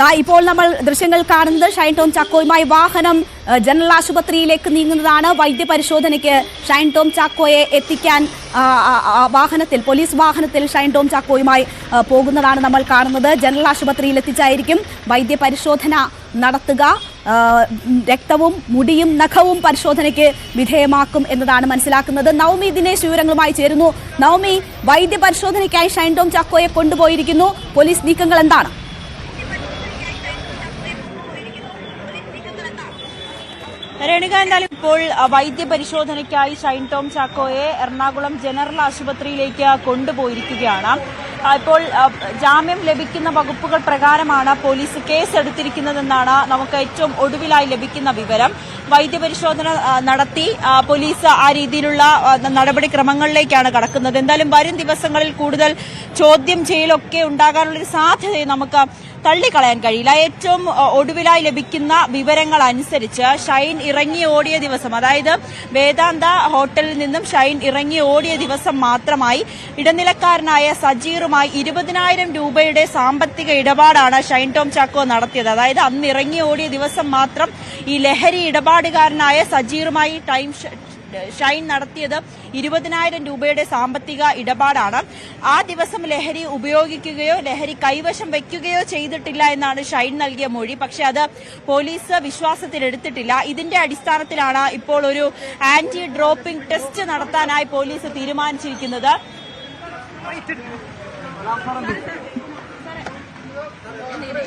ദാ ഇപ്പോൾ നമ്മൾ ദൃശ്യങ്ങൾ കാണുന്നത് ഷൈൻ ടോം ചാക്കോയുമായി വാഹനം ജനറൽ ആശുപത്രിയിലേക്ക് നീങ്ങുന്നതാണ് വൈദ്യപരിശോധനയ്ക്ക് ഷൈൻ ടോം ചാക്കോയെ എത്തിക്കാൻ വാഹനത്തിൽ പോലീസ് വാഹനത്തിൽ ഷൈൻ ടോം ചാക്കോയുമായി പോകുന്നതാണ് നമ്മൾ കാണുന്നത്. ജനറൽ ആശുപത്രിയിൽ എത്തിച്ചായിരിക്കും വൈദ്യപരിശോധന നടത്തുക. രക്തവും മുടിയും നഖവും പരിശോധനയ്ക്ക് വിധേയമാക്കും എന്നതാണ് മനസ്സിലാക്കുന്നത്. നവമി ദിനേശ് വിവരങ്ങളുമായി ചേരുന്നു. നവമി വൈദ്യപരിശോധനയ്ക്കായി ഷൈൻ ടോം ചാക്കോയെ കൊണ്ടുപോയിരിക്കുന്നു. പോലീസ് നീക്കങ്ങൾ എന്താണ്? രേണുക എന്തായാലും ഇപ്പോൾ വൈദ്യപരിശോധനയ്ക്കായി ഷൈൻ ടോം ചാക്കോയെ എറണാകുളം ജനറൽ ആശുപത്രിയിലേക്ക് കൊണ്ടുപോയിരിക്കുകയാണ്. ഇപ്പോൾ ജാമ്യം ലഭിക്കുന്ന വകുപ്പുകൾ പ്രകാരമാണ് പോലീസ് കേസ് എടുത്തിരിക്കുന്നതെന്നാണ് നമുക്ക് ഏറ്റവും ഒടുവിലായി ലഭിക്കുന്ന വിവരം. വൈദ്യപരിശോധന നടത്തി പോലീസ് ആ രീതിയിലുള്ള നടപടിക്രമങ്ങളിലേക്കാണ് കടക്കുന്നത്. എന്തായാലും വരും ദിവസങ്ങളിൽ കൂടുതൽ ചോദ്യം ചെയ്യലൊക്കെ ഉണ്ടാകാനുള്ളൊരു സാധ്യതയെ നമുക്ക് തള്ളിക്കളയാൻ കഴിയില്ല. ഏറ്റവും ഒടുവിലായി ലഭിക്കുന്ന വിവരങ്ങൾ അനുസരിച്ച് ഷൈൻ ഇറങ്ങി ഓടിയ ദിവസം അതായത് വേദാന്ത ഹോട്ടലിൽ നിന്നും ഷൈൻ ഇറങ്ങി ഓടിയ ദിവസം മാത്രമായി ഇടനിലക്കാരനായ സജീറുമായി ഇരുപതിനായിരം രൂപയുടെ സാമ്പത്തിക ഇടപാടാണ് ഷൈൻ ടോം ചാക്കോ നടത്തിയത്. അതായത് അന്ന് ഇറങ്ങി ഓടിയ ദിവസം മാത്രം ഈ ലഹരി ഇടപാടുകാരനായ സജീറുമായി ടൈം ഷൈൻ നടത്തിയത് ഇരുപതിനായിരം രൂപയുടെ സാമ്പത്തിക ഇടപാടാണ്. ആ ദിവസം ലഹരി ഉപയോഗിക്കുകയോ ലഹരി കൈവശം വയ്ക്കുകയോ ചെയ്തിട്ടില്ല എന്നാണ് ഷൈൻ നൽകിയ മൊഴി. പക്ഷെ അത് പോലീസ് വിശ്വാസത്തിലെടുത്തിട്ടില്ല ഇതിന്റെ അടിസ്ഥാനത്തിലാണ് ഇപ്പോൾ ഒരു ആന്റി ഡ്രോപ്പിംഗ് ടെസ്റ്റ് നടത്താനായി പോലീസ് തീരുമാനിച്ചിരിക്കുന്നത്.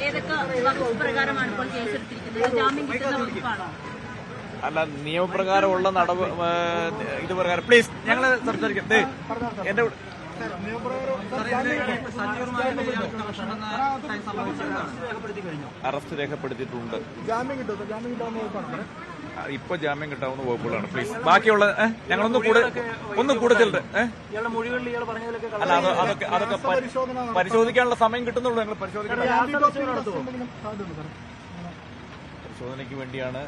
ഏതൊക്കെ വകുപ്പ് പ്രകാരമാണ് ഇപ്പോൾ കേസെടുത്തിരിക്കുന്നത്? ജാമ്യം കിട്ടുന്ന വകുപ്പാണോ? അല്ല നിയമപ്രകാരമുള്ള നടപ ഇത് പ്രകാരം. പ്ലീസ് ഞങ്ങൾ സംസാരിക്കാം. എന്റെ അറസ്റ്റ് രേഖപ്പെടുത്തിയിട്ടുണ്ട്. ഇപ്പൊ ജാമ്യം കിട്ടാവുന്ന വകുപ്പുകളാണ്. പ്ലീസ് ബാക്കിയുള്ള ഞങ്ങൾ ഞങ്ങളൊന്ന് കൂടെ ഒന്ന് കൂടുതലുണ്ട് അല്ല അത് അതൊക്കെ അതൊക്കെ പരി- പരിശോധിക്കാനുള്ള സമയം കിട്ടുന്നുള്ളൂ ഞങ്ങൾ പരിശോധിക്കാൻ പരിശോധനയ്ക്ക് വേണ്ടിയാണ്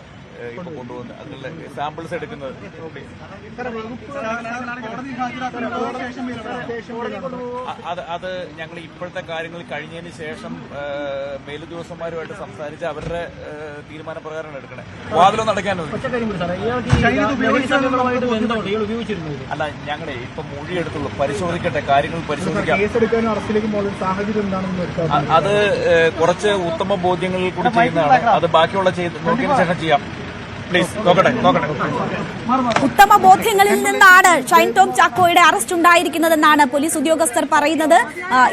ഇപ്പൊ കൊണ്ടുപോകുന്നത് അതിനുള്ള സാമ്പിൾസ് എടുക്കുന്നത്. അത് അത് ഞങ്ങൾ ഇപ്പോഴത്തെ കാര്യങ്ങൾ കഴിഞ്ഞതിന് ശേഷം മേലുദ്യോഗസ്ഥന്മാരുമായിട്ട് സംസാരിച്ച് അവരുടെ തീരുമാനപ്രകാരമാണ് എടുക്കണേ. വാതിലൊന്നും അടയ്ക്കാനോ അല്ല ഞങ്ങളെ ഇപ്പൊ മൊഴി എടുത്തുള്ളൂ. പരിശോധിക്കട്ടെ കാര്യങ്ങൾ പരിശോധിക്കാം. അത് കുറച്ച് ഉത്തമ ബോധ്യങ്ങളിൽ കൂടി ചെയ്യുന്നതാണ്. അത് ബാക്കിയുള്ള നോക്കിയതിനു ശേഷം ചെയ്യാം. പ്ലീസ് നോക്കട്ടെ നോക്കട്ടെ. ഉത്തമ ബോധ്യങ്ങളിൽ നിന്നാണ് ഷൈൻ ടോം ചാക്കോയുടെ അറസ്റ്റ് ഉണ്ടായിരിക്കുന്നതെന്നാണ് പോലീസ് ഉദ്യോഗസ്ഥർ പറയുന്നത്.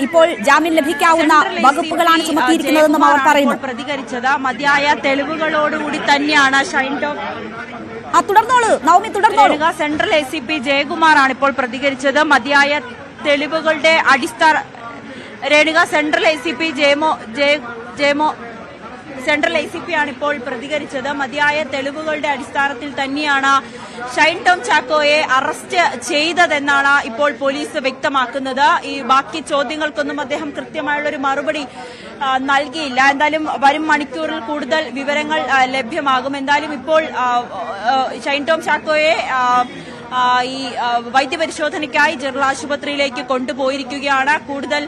ഇപ്പോൾ ജാമ്യം ലഭിക്കാവുന്ന വകുപ്പുകളാണ് ചുമത്തിയിരിക്കുന്നതെന്നും അവർ പറയുന്നു. പ്രതികരിച്ചത്. മതിയായ തെളിവുകളോടുകൂടി തന്നെയാണ് ഷൈൻ ടോം. ആ തുടർന്നോളൂ. Navami തുടർന്നോളൂ. Central A C P Jayakumar ആണ് ഇപ്പോൾ പ്രതികരിച്ചത്. മതിയായ തെളിവുകളുടെ അടിസ്ഥാന Renuka central A C P ജയമോ ജയ- ജയമോ സെൻട്രൽ ഐ സി പി ആണ് ഇപ്പോൾ പ്രതികരിച്ചത്. മതിയായ തെളിവുകളുടെ അടിസ്ഥാനത്തിൽ തന്നെയാണ് ഷൈൻ ടോം ചാക്കോയെ അറസ്റ്റ് ചെയ്തതെന്നാണ് ഇപ്പോൾ പോലീസ് വ്യക്തമാക്കുന്നത്. ഈ ബാക്കി ചോദ്യങ്ങൾക്കൊന്നും അദ്ദേഹം കൃത്യമായുള്ള ഒരു മറുപടി നൽകിയില്ല. എന്തായാലും വരും മണിക്കൂറിൽ കൂടുതൽ വിവരങ്ങൾ ലഭ്യമാകും. എന്തായാലും ഇപ്പോൾ ഷൈൻ ടോം ചാക്കോയെ ഈ വൈദ്യപരിശോധനയ്ക്കായി ജനറൽ ആശുപത്രിയിലേക്ക് കൊണ്ടുപോയിരിക്കുകയാണ്. കൂടുതൽ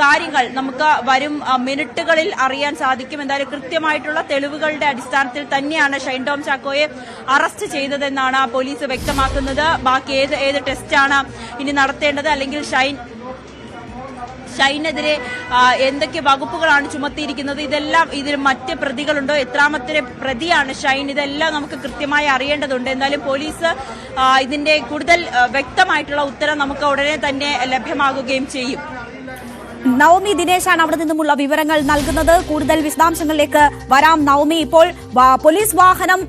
കാര്യങ്ങൾ നമുക്ക് വരും മിനിറ്റുകളിൽ അറിയാൻ സാധിക്കും. എന്തായാലും കൃത്യമായിട്ടുള്ള തെളിവുകളുടെ അടിസ്ഥാനത്തിൽ തന്നെയാണ് ഷൈൻ ടോം ചാക്കോയെ അറസ്റ്റ് ചെയ്തതെന്നാണ് പോലീസ് വ്യക്തമാക്കുന്നത്. ബാക്കി ഏത് ഏത് ടെസ്റ്റാണ് ഇനി നടത്തേണ്ടത്? അല്ലെങ്കിൽ ഷൈൻ ഷൈനെതിരെ എന്തൊക്കെ വകുപ്പുകളാണ് ചുമത്തിയിരിക്കുന്നത് ഇതെല്ലാം ഇതിൽ മറ്റ് പ്രതികളുണ്ടോ? എത്രാമത്തെ പ്രതിയാണ് ഷൈൻ? ഇതെല്ലാം നമുക്ക് കൃത്യമായി അറിയേണ്ടതുണ്ട്. എന്നാലും പോലീസ് ഇതിന്റെ കൂടുതൽ വ്യക്തമായിട്ടുള്ള ഉത്തരം നമുക്ക് ഉടനെ തന്നെ ലഭ്യമാകുകയും ചെയ്യും. നവമി ദിനേശാണ് അവിടെ നിന്നുമുള്ള വിവരങ്ങൾ നൽകുന്നത്. കൂടുതൽ വിശദാംശങ്ങളിലേക്ക് വരാം. നവമി ഇപ്പോൾ പോലീസ് വാഹനം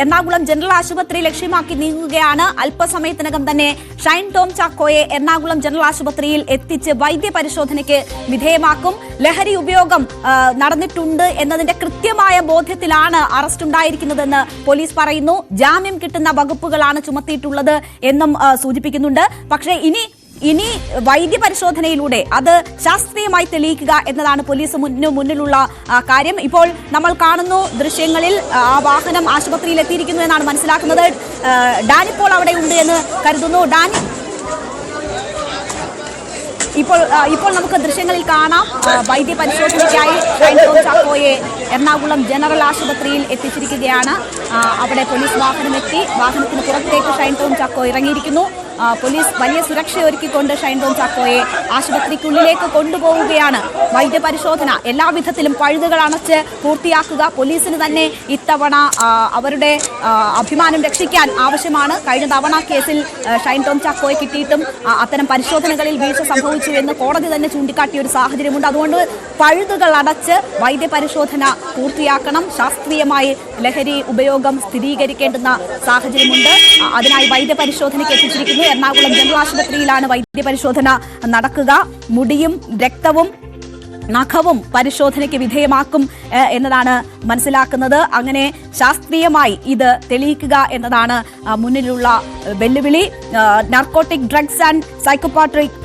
എറണാകുളം ജനറൽ ആശുപത്രി ലക്ഷ്യമാക്കി നീങ്ങുകയാണ്. അല്പസമയത്തിനകം തന്നെ ഷൈൻ ടോം ചാക്കോയെ എറണാകുളം ജനറൽ ആശുപത്രിയിൽ എത്തിച്ച് വൈദ്യപരിശോധനയ്ക്ക് വിധേയമാക്കും. ലഹരി ഉപയോഗം നടന്നിട്ടുണ്ട് എന്നതിന്റെ കൃത്യമായ ബോധ്യത്തിലാണ് അറസ്റ്റ് ഉണ്ടായിരിക്കുന്നതെന്ന് പോലീസ് പറയുന്നു. ജാമ്യം കിട്ടുന്ന വകുപ്പുകളാണ് ചുമത്തിയിട്ടുള്ളത് എന്നും സൂചിപ്പിക്കുന്നുണ്ട്. പക്ഷേ ഇനി ഇനി വൈദ്യ പരിശോധനയിലൂടെ അത് ശാസ്ത്രീയമായി തെളിയിക്കുക എന്നതാണ് പോലീസ് മുന്നു മുന്നിലുള്ള കാര്യം. ഇപ്പോൾ നമ്മൾ കാണുന്നു ദൃശ്യങ്ങളിൽ ആ വാഹനം ആശുപത്രിയിൽ എത്തിയിരിക്കുന്നു എന്നാണ് മനസ്സിലാക്കുന്നത്. ഡാനിപ്പോൾ അവിടെ ഉണ്ട് എന്ന് കരുതുന്നു. ഡാനി ഇപ്പോൾ ഇപ്പോൾ നമുക്ക് ദൃശ്യങ്ങളിൽ കാണാം വൈദ്യ പരിശോധനയ്ക്കായി ചാക്കോയെ എറണാകുളം ജനറൽ ആശുപത്രിയിൽ എത്തിച്ചിരിക്കുകയാണ്. അവിടെ പോലീസ് വാഹനം എത്തി വാഹനത്തിന് പുറത്തേക്ക് ഷൈൻ ടോം ചാക്കോ ഇറങ്ങിയിരിക്കുന്നു. പോലീസ് വലിയ സുരക്ഷ ഒരുക്കിക്കൊണ്ട് ഷൈൻ ടോം ചാക്കോയെ ആശുപത്രിക്കുള്ളിലേക്ക് കൊണ്ടുപോവുകയാണ്. വൈദ്യപരിശോധന എല്ലാവിധത്തിലും പഴുതുകൾ അണച്ച് പൂർത്തിയാക്കുക പോലീസിന് തന്നെ ഇത്തവണ അവരുടെ അഭിമാനം രക്ഷിക്കാൻ ആവശ്യമാണ്. കഴിഞ്ഞ തവണ കേസിൽ ഷൈൻ ടോം ചാക്കോയെ കിട്ടിയിട്ടും അത്തരം പരിശോധനകളിൽ വീഴ്ച സംഭവിച്ചു എന്ന് കോടതി തന്നെ ചൂണ്ടിക്കാട്ടിയ ഒരു സാഹചര്യമുണ്ട്. അതുകൊണ്ട് പഴുതുകൾ അടച്ച് വൈദ്യപരിശോധന പൂർത്തിയാക്കണം. ശാസ്ത്രീയമായി ലഹരി ഉപയോഗം സ്ഥിരീകരിക്കേണ്ടുന്ന സാഹചര്യമുണ്ട്. അതിനായി വൈദ്യപരിശോധനയ്ക്ക് എത്തിച്ചിരിക്കുന്നു. എറണാകുളം ജനറൽ ആശുപത്രിയിലാണ് വൈദ്യപരിശോധന നടക്കുക. മുടിയും രക്തവും നഖവും പരിശോധനയ്ക്ക് വിധേയമാക്കും എന്നതാണ് മനസ്സിലാക്കുന്നത്. അങ്ങനെ ശാസ്ത്രീയമായി ഇത് തെളിയിക്കുക എന്നതാണ് മുന്നിലുള്ള വെല്ലുവിളി. Narcotic drugs and psychotropic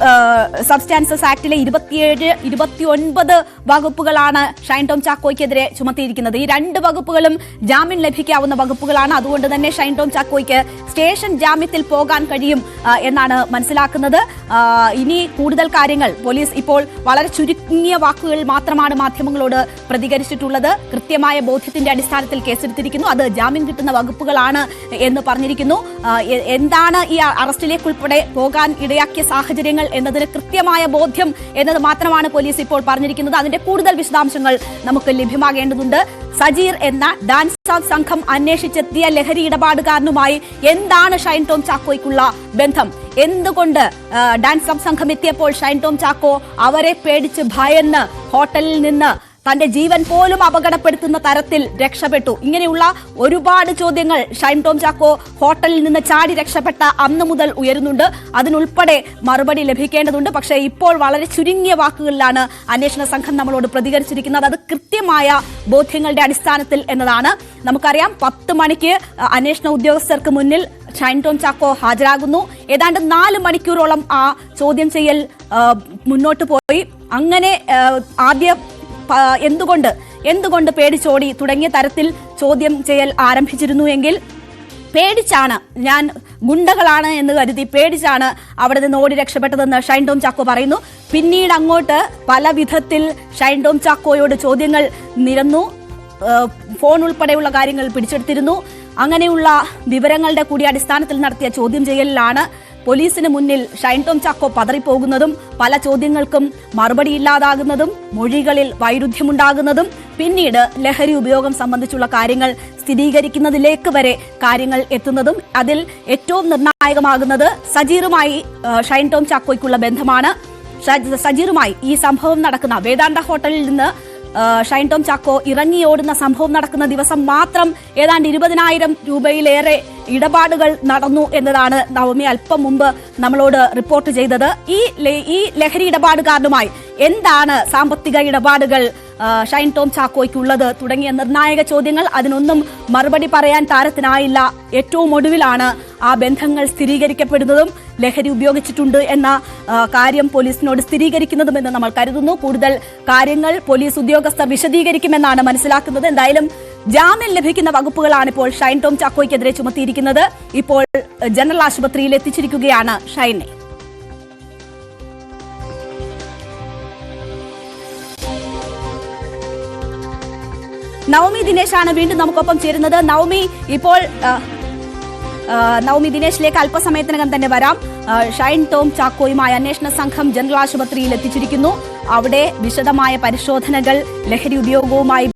substances ആക്ടിലെ ഇരുപത്തിയേഴ് ഇരുപത്തിയൊൻപത് വകുപ്പുകളാണ് ഷൈൻ ടോം ചാക്കോയ്ക്കെതിരെ ചുമത്തിയിരിക്കുന്നത്. ഈ രണ്ട് വകുപ്പുകളും ജാമ്യം ലഭിക്കാവുന്ന വകുപ്പുകളാണ്. അതുകൊണ്ട് തന്നെ ഷൈൻ ടോം ചാക്കോയ്ക്ക് സ്റ്റേഷൻ ജാമ്യത്തിൽ പോകാൻ കഴിയും എന്നാണ് മനസ്സിലാക്കുന്നത്. ഇനി കൂടുതൽ കാര്യങ്ങൾ. പോലീസ് ഇപ്പോൾ വളരെ ചുരുങ്ങിയ വാക്കുകൾ മാത്രമാണ് മാധ്യമങ്ങളോട് പ്രതികരിച്ചിട്ടുള്ളത്. കൃത്യമായ ബോധ്യത്തിന്റെ അടിസ്ഥാനത്തിൽ കേസെടുത്തിരിക്കുന്നു. അത് ജാമ്യം കിട്ടുന്ന വകുപ്പുകളാണ് എന്ന് പറഞ്ഞിരിക്കുന്നു. എന്താണ് ഈ അറസ്റ്റിലേക്ക് ഉൾപ്പെടെ പോകാൻ ഇടയാക്കിയ സാഹചര്യങ്ങൾ എന്നതിന് കൃത്യമായ ബോധ്യം എന്നത് മാത്രമാണ് പോലീസ് ഇപ്പോൾ പറഞ്ഞിരിക്കുന്നത്. അതിന്റെ കൂടുതൽ വിശദാംശങ്ങൾ നമുക്ക് ലഭ്യമാകേണ്ടതുണ്ട്. സജീർ എന്ന ഡാൻസ് സംഘം അന്വേഷിച്ചെത്തിയ ലഹരി ഇടപാടുകാരനുമായി എന്താണ് ഷൈൻ ടോം ചാക്കോയ്ക്കുള്ള ബന്ധം? എന്തുകൊണ്ട് ഡാൻസ് സംഘം എത്തിയപ്പോൾ ഷൈൻ ടോം ചാക്കോ അവരെ പേടിച്ച് ഭയന്ന് ഹോട്ടലിൽ നിന്ന് തന്റെ ജീവൻ പോലും അപകടപ്പെടുത്തുന്ന തരത്തിൽ രക്ഷപ്പെട്ടു. ഇങ്ങനെയുള്ള ഒരുപാട് ചോദ്യങ്ങൾ ഷൈൻ ടോം ചാക്കോ ഹോട്ടലിൽ നിന്ന് ചാടി രക്ഷപ്പെട്ട അന്ന് മുതൽ ഉയരുന്നുണ്ട്. അതിനുൾപ്പെടെ മറുപടി ലഭിക്കേണ്ടതുണ്ട്. പക്ഷേ ഇപ്പോൾ വളരെ ചുരുങ്ങിയ വാക്കുകളിലാണ് അന്വേഷണ സംഘം നമ്മളോട് പ്രതികരിച്ചിരിക്കുന്നത്. അത് കൃത്യമായ ബോധ്യങ്ങളുടെ അടിസ്ഥാനത്തിൽ എന്നതാണ്. നമുക്കറിയാം പത്ത് മണിക്ക് അന്വേഷണ ഉദ്യോഗസ്ഥർക്ക് മുന്നിൽ ഷൈൻ ടോം ചാക്കോ ഹാജരാകുന്നു. ഏതാണ്ട് നാല് മണിക്കൂറോളം ആ ചോദ്യം ചെയ്യൽ മുന്നോട്ട് പോയി. അങ്ങനെ ആദ്യം എന്തുകൊണ്ട് എന്തുകൊണ്ട് പേടിച്ചോടി തുടങ്ങിയ തരത്തിൽ ചോദ്യം ചെയ്യൽ ആരംഭിച്ചിരുന്നു എങ്കിൽ പേടിച്ചാണ് ഞാൻ ഗുണ്ടകളാണ് എന്ന് കരുതി പേടിച്ചാണ് അവിടെ നിന്ന് ഓടി രക്ഷപ്പെട്ടതെന്ന് ഷൈൻ ടോം ചാക്കോ പറയുന്നു. പിന്നീട് അങ്ങോട്ട് പല വിധത്തിൽ ഷൈൻ ടോം ചാക്കോയോട് ചോദ്യങ്ങൾ നിരന്നു ഫോൺ ഉൾപ്പെടെയുള്ള കാര്യങ്ങൾ പിടിച്ചെടുത്തിരുന്നു. അങ്ങനെയുള്ള വിവരങ്ങളുടെ കൂടി അടിസ്ഥാനത്തിൽ നടത്തിയ ചോദ്യം ചെയ്യലിലാണ് പോലീസിന് മുന്നിൽ ഷൈൻ ടോം ചാക്കോ പതറിപ്പോകുന്നതും പല ചോദ്യങ്ങൾക്കും മറുപടിയില്ലാതാകുന്നതും മൊഴികളിൽ വൈരുദ്ധ്യമുണ്ടാകുന്നതും പിന്നീട് ലഹരി ഉപയോഗം സംബന്ധിച്ചുള്ള കാര്യങ്ങൾ സ്ഥിരീകരിക്കുന്നതിലേക്ക് വരെ കാര്യങ്ങൾ എത്തുന്നതും അതിൽ ഏറ്റവും നിർണായകമാകുന്നത് സജീറുമായി ഷൈൻ ടോം ചാക്കോയ്ക്കുള്ള ബന്ധമാണ്. സജീറുമായി ഈ സംഭവം നടക്കുന്ന വേദാന്ത ഹോട്ടലിൽ നിന്ന് ഷൈൻ ടോം ചാക്കോ ഇറങ്ങിയോടുന്ന സംഭവം നടക്കുന്ന ദിവസം മാത്രം ഏതാണ്ട് ഇരുപതിനായിരം രൂപയിലേറെ ഇടപാടുകൾ നടന്നു എന്നതാണ് നവമി അല്പം മുമ്പ് നമ്മളോട് റിപ്പോർട്ട് ചെയ്തത്. ഈ ഈ ലഹരി കാരണമായി എന്താണ് സാമ്പത്തിക ഇടപാടുകൾ ഷൈൻ ടോം ചാക്കോയ്ക്കുള്ളത് തുടങ്ങിയ നിർണായക ചോദ്യങ്ങൾ അതിനൊന്നും മറുപടി പറയാൻ താരത്തിനായില്ല. ഏറ്റവും ഒടുവിലാണ് ആ ബന്ധങ്ങൾ സ്ഥിരീകരിക്കപ്പെടുന്നതും ലഹരി ഉപയോഗിച്ചിട്ടുണ്ട് എന്ന കാര്യം പോലീസിനോട് സ്ഥിരീകരിക്കുന്നതുമെന്ന് നമ്മൾ കരുതുന്നു. കൂടുതൽ കാര്യങ്ങൾ പോലീസ് ഉദ്യോഗസ്ഥർ വിശദീകരിക്കുമെന്നാണ് മനസ്സിലാക്കുന്നത്. എന്തായാലും ജാമ്യം ലഭിക്കുന്ന വകുപ്പുകളാണ് ഇപ്പോൾ ഷൈൻ ടോം ചാക്കോയ്ക്കെതിരെ ചുമത്തിയിരിക്കുന്നത്. ഇപ്പോൾ ജനറൽ ആശുപത്രിയിൽ എത്തിച്ചിരിക്കുകയാണ് ഷൈനെ. നവമി ദിനേശാണ് വീണ്ടും നമുക്കൊപ്പം ചേരുന്നത്. നവമി ഇപ്പോൾ നവമി ദിനേശിലേക്ക് അല്പസമയത്തിനകം തന്നെ വരാം. ഷൈൻ ടോം ചാക്കോയുമായി അന്വേഷണ സംഘം ജനറൽ ആശുപത്രിയിൽ എത്തിച്ചിരിക്കുന്നു. അവിടെ വിശദമായ പരിശോധനകൾ ലഹരി ഉപയോഗവുമായി